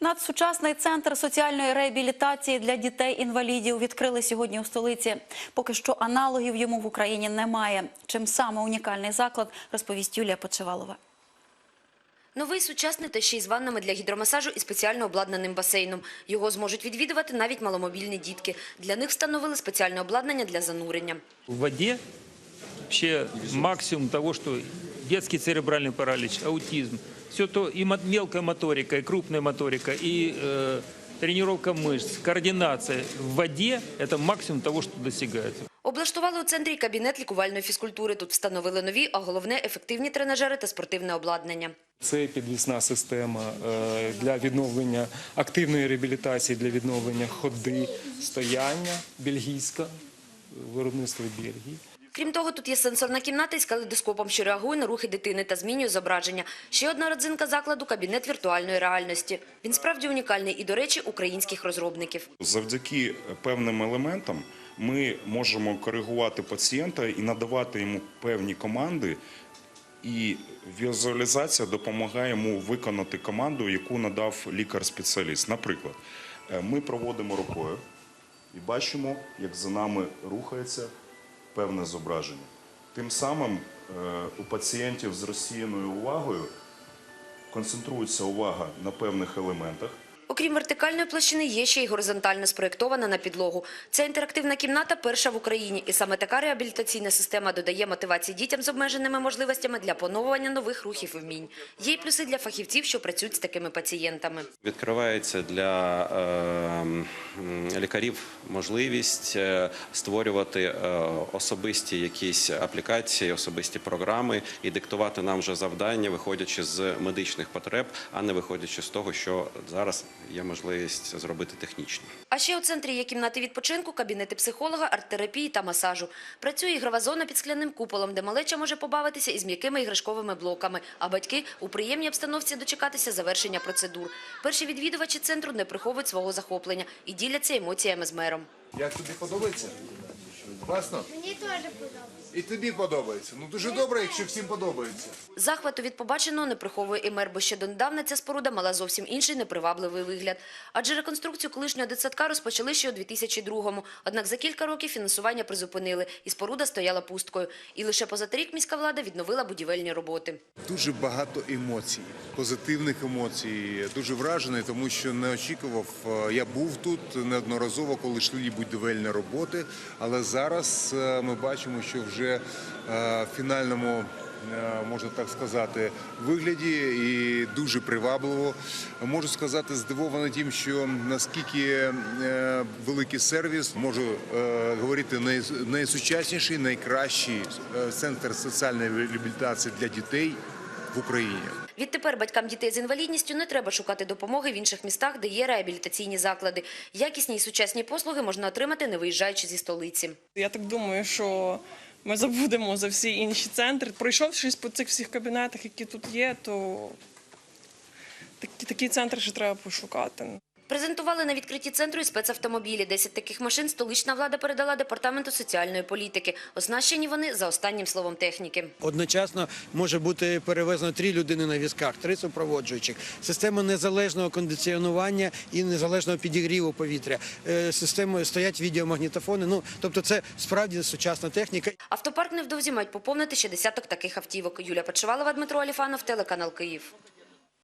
Надсучасний центр соціальної реабілітації для дітей-інвалідів відкрили сьогодні у столиці. Поки що аналогів йому в Україні немає. Чим саме унікальний заклад, розповість Юлія Почевалова. Новий сучасний та ще й з ваннами для гідромасажу і спеціально обладнаним басейном. Його зможуть відвідувати навіть маломобільні дітки. Для них встановили спеціальне обладнання для занурення. В воде вообще максимум того, что детский церебральный паралич, аутизм, все то и мо- мелкая моторика, и крупная моторика, и э, тренировка мышц, координация в воде – это максимум того, что достигается. Облаштували у центрі й кабінет лікувальної фізкультури. Тут встановили нові, а головне – ефективні тренажери та спортивне обладнання. Це підвісна система е, для відновлення активної реабілітації, для відновлення ходи, стояння бельгійська, виробництво Бельгії. Крім того, тут є сенсорна кімната із калейдоскопом, що реагує на рухи дитини та змінює зображення. Ще одна родзинка закладу – кабінет віртуальної реальності. Він справді унікальний і, до речі, українських розробників. Завдяки певним елементам ми можемо коригувати пацієнта і надавати йому певні команди. І візуалізація допомагає йому виконати команду, яку надав лікар-спеціаліст. Наприклад, е, ми проводимо рукою і бачимо, як за нами рухається певне зображення. Тим самим е, у пацієнтів з розсіяною увагою концентрується увага на певних елементах. Окрім вертикальної площини, є ще й горизонтально спроєктована на підлогу. Ця інтерактивна кімната перша в Україні. І саме така реабілітаційна система додає мотивації дітям з обмеженими можливостями для поновлення нових рухів і вмінь. Є й плюси для фахівців, що працюють з такими пацієнтами. Відкривається для е, лікарів можливість е, створювати е, особисті якісь аплікації, особисті програми і диктувати нам вже завдання, виходячи з медичних потреб, а не виходячи з того, що зараз є можливість зробити технічно. А ще у центрі є кімнати відпочинку, кабінети психолога, арт-терапії та масажу. Працює ігрова зона під скляним куполом, де малеча може побавитися із м'якими іграшковими блоками, а батьки у приємній обстановці дочекатися завершення процедур. Перші відвідувачі центру не приховують свого захоплення і діляться емоціями з мером. Як тобі подобається? Класно? Мені теж подобається. І тобі подобається. Ну дуже добре, якщо всім подобається. Захвату від побаченого не приховує і мер, бо ще донедавна ця споруда мала зовсім інший непривабливий вигляд. Адже реконструкцію колишнього дитсадка розпочали ще у 2002-му. Однак за кілька років фінансування призупинили, і споруда стояла пусткою. І лише позаторік міська влада відновила будівельні роботи. Дуже багато емоцій, позитивних емоцій. Дуже вражений, тому що не очікував. Е, Я був тут неодноразово, коли йшли будівельні роботи. Але зараз е, ми бачимо, що вже е, в фінальному. е, Можна так сказати, вигляді і дуже привабливо. Можу сказати, здивований тим, що наскільки великий сервіс, можу говорити най, найсучасніший, найкращий центр соціальної реабілітації для дітей в Україні. Відтепер батькам дітей з інвалідністю не треба шукати допомоги в інших містах, де є реабілітаційні заклади. Якісні і сучасні послуги можна отримати, не виїжджаючи зі столиці. Я так думаю, що ми забудемо за всі інші центри. Пройшовшись по цих всіх кабінетах, які тут є, то такі, такі центри ще треба пошукати. Презентували на відкритті центру і спецавтомобілі. Десять таких машин столична влада передала департаменту соціальної політики. Оснащені вони за останнім словом техніки. Одночасно може бути перевезено три людини на візках, три супроводжуючих. Система незалежного кондиціонування і незалежного підігріву повітря. Е, Системою стоять відеомагнітофони. Ну тобто, це справді сучасна техніка. Автопарк невдовзі мають поповнити ще десяток таких автівок. Юлія Почевалова, Дмитро Аліфанов, телеканал Київ.